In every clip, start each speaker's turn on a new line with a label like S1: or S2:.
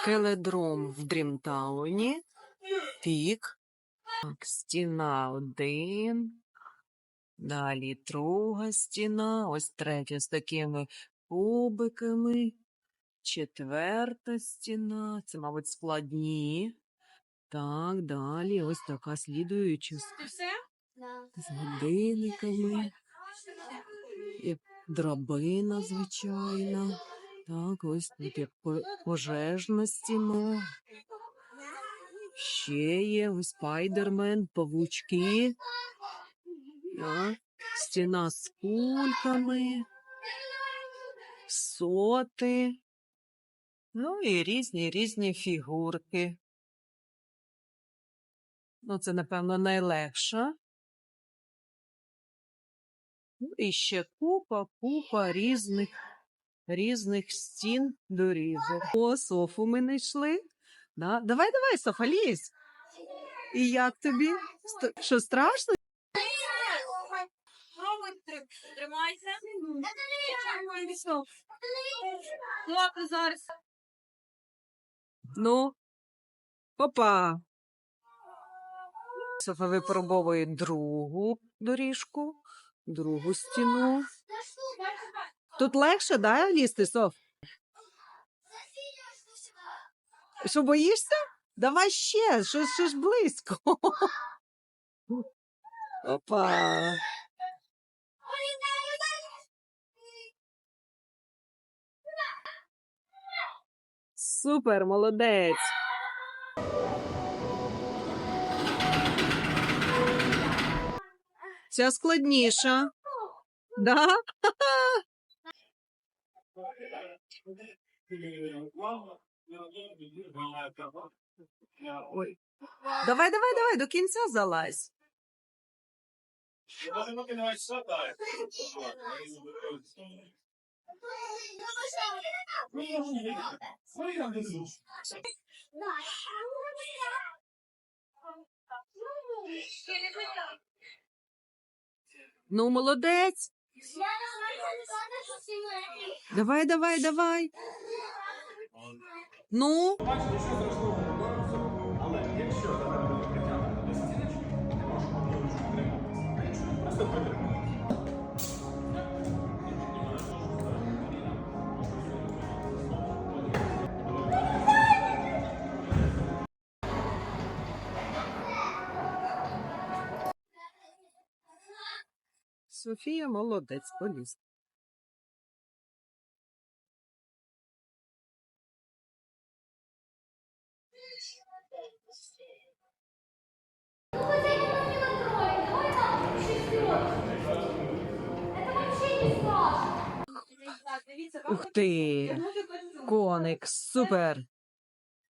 S1: Скеледром в Дрімтауні. Пік. Так, стіна один. Далі друга стіна. Ось третя з такими кубиками. Четверта стіна. Це, мабуть, складні. Так, далі ось така слідуюча з- з годинниками. І драбина, звичайна. Так, ось тут як по- пожежна стіна. Ще є ось спайдермен, павучки. Так, стіна з кульками, соти. Ну і різні різні фігурки. Ну, це, напевно, найлегша. Ну, і ще купа, купа різних, різних стін доріжок. О, Софу ми знайшли. Да? Давай, давай, Софа, лізь. І як тобі? Що страшно?
S2: Тримайся. Лапи зараз.
S1: Ну, опа. Софа випробовує другу доріжку, другу стіну. Тут легше, да, лізти, Соф? Що боїшся? Давай ще, що, що ж близько. Опа. Супер, молодець. Ця складніша. Да? Ой. Давай, давай, давай, до кінця залазь. Ну, молодець. Давай, давай, давай. Ну. Софія молодець, поліз. Ух ти! Коник, супер!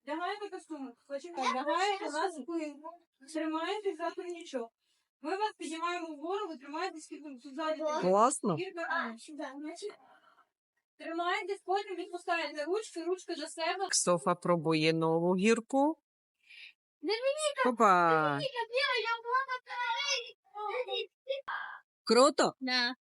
S2: Лягаєте костюм. Почекай, лягаєте на спину. Тримаєте за нічого. Ми вас піднімаємо вгору, ви тримаєтесь під тут ззаді.
S1: Класно.
S2: Тримаєтесь, потім відпускаєте ручки, ручки до себе.
S1: Софа пробує нову гірку. Опа!
S2: Kruto.
S1: Na.